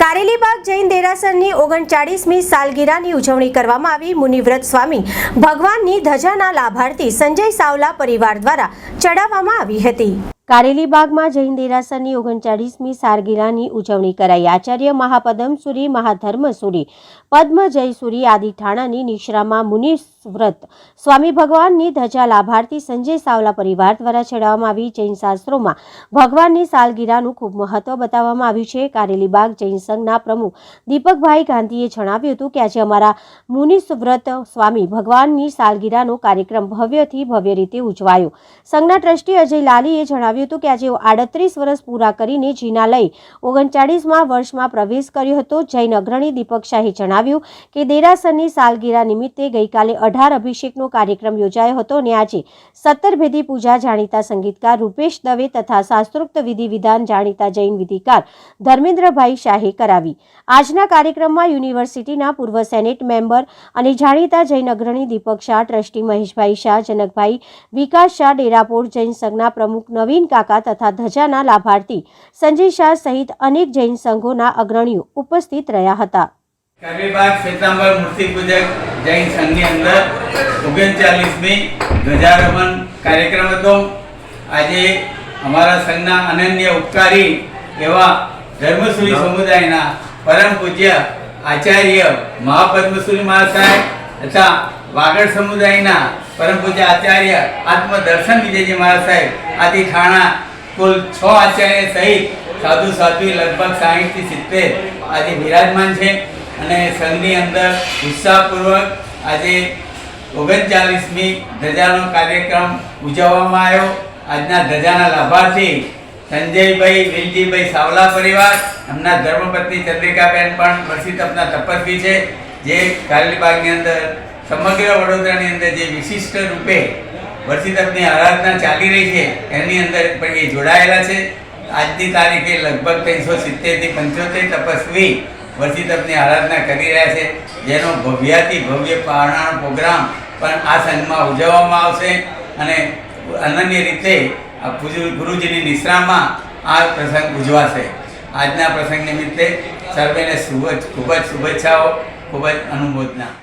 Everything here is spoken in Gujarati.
કારેલીબાગ જૈન દેરાસરની ઓગણચાળીસમી સાલગીરાની ઉજવણી કરવામાં આવી. મુનિવ્રત સ્વામી ભગવાનની ધજાના લાભાર્થી સંજય સાવલા પરિવાર દ્વારા ચડાવવામાં આવી હતી. કારેલીબાગમાં જૈન દેરાસરની ઓગણચાળીસમી સારગીરાની ઉજવણી કરાઈ. આચાર્ય મહાપદમસુરી મહાધર્મસુરી પદ્મ જયસુરી આદિ ઠાણાની નિશ્રામાં મુનિવ્રત સ્વામી ભગવાનની ધજા લાભાર્થી સંજય સાવલા પરિવાર દ્વારા ચડાવવામાં આવી જૈન શાસ્ત્રોમાં. ભગવાનની સાલગીરાનું ખૂબ મહત્વ બતાવવામાં આવ્યું છે. કારેલીબાગ જૈન સંઘના પ્રમુખ દીપકભાઈ ગાંધીએ જણાવ્યું હતું કે આજે અમારા મુનિવ્રત સ્વામી ભગવાનની સાલગીરાનો કાર્યક્રમ ભવ્યથી ભવ્ય રીતે ઉજવાયો. સંઘના ટ્રસ્ટી અજય લાલીએ જણાવ્યું હતું કે આજે આડત્રીસ વર્ષ પૂરા કરીને જીના લઈ ઓગણચાળીસમાં વર્ષમાં પ્રવેશ કર્યો હતો. જૈન અગ્રણી દીપક શાહે જણાવ્યું કે દેરાસરની સાલગીરા નિમિત્તે ગઈકાલે અઢાર અભિષેકનો કાર્યક્રમ યોજાયો હતો અને આજે સત્તર ભેદી પૂજા જાણીતા સંગીતકાર રૂપેશ દવે તથા શાસ્ત્રોક્ત વિધિ વિધાન જાણીતા જૈન વિધિકાર ધર્મેન્દ્રભાઈ શાહે કરાવી. આજના કાર્યક્રમમાં યુનિવર્સિટીના પૂર્વ સેનેટ મેમ્બર અને જાણીતા જૈન અગ્રણી દીપક શાહ, ટ્રસ્ટી મહેશભાઈ શાહ, જનકભાઈ વિકાસ શાહ, ડેરાપોર જૈન સંઘના પ્રમુખ નવીન કાકા તથા ધજાના લાભાર્થી સંજય શાહ સહિત અનેક જૈન સંઘોના અગ્રણીઓ ઉપસ્થિત રહ્યા હતા. કારેબાગ શ્વેતાંબર મૂર્તિ પૂજક જૈન સંઘની અંદર ઓગણચાલીસમી ધ્વજારોહણ કાર્યક્રમ હતો. આજે અમારા સંઘના અનન્ય ઉપકારી એવા ધર્મસુરી સમુદાયના પરમ પૂજ્ય આચાર્ય મહાપદ્મસુરી મહાસાહેબ તથા વાગડ સમુદાયના પરમ પૂજ્ય આચાર્ય આત્મદર્શન વિજયજી મહારાજ સાહેબ આદિ ઠાણા કુલ છ આચાર્ય સહિત સાધુ સાધ્વી લગભગ સાહીઠથી સિત્તેર આજે બિરાજમાન છે અને સંઘની અંદર ઉત્સાહપૂર્વક આજે ઓગણચાલીસમી ધજાનો કાર્યક્રમ ઉજવવામાં આવ્યો. આજના ધજાના લાભાર્થી સંજયભાઈ વિલજીભાઈ સાવલા પરિવાર, એમના ધર્મપત્ની ચંદ્રિકાબેન પણ વર્ષી તપના તપસ્વી છે, જે કારેલીબાગની અંદર સમગ્ર વડોદરાની અંદર જે વિશિષ્ટ રૂપે વર્ષી તપની આરાધના ચાલી રહી છે, એની અંદર પણ એ જોડાયેલા છે. આજની તારીખે લગભગ ત્રણસો સિત્તેરથી પંચોતેર તપસ્વી વર્ષી તપની આરાધના કરી રહ્યા છે. જેનો ભવ્યાથી ભવ્ય પારણા પ્રોગ્રામ પણ આ સંઘમાં ઉજવવામાં આવશે અને અનન્ય રીતે આ ગુરુજીની નિશ્રામાં આ પ્રસંગ ઉજવાશે. આજના પ્રસંગ નિમિત્તે સર્વેને શુભ ખૂબ જ શુભેચ્છાઓ, ખૂબ જ અનુમોદના.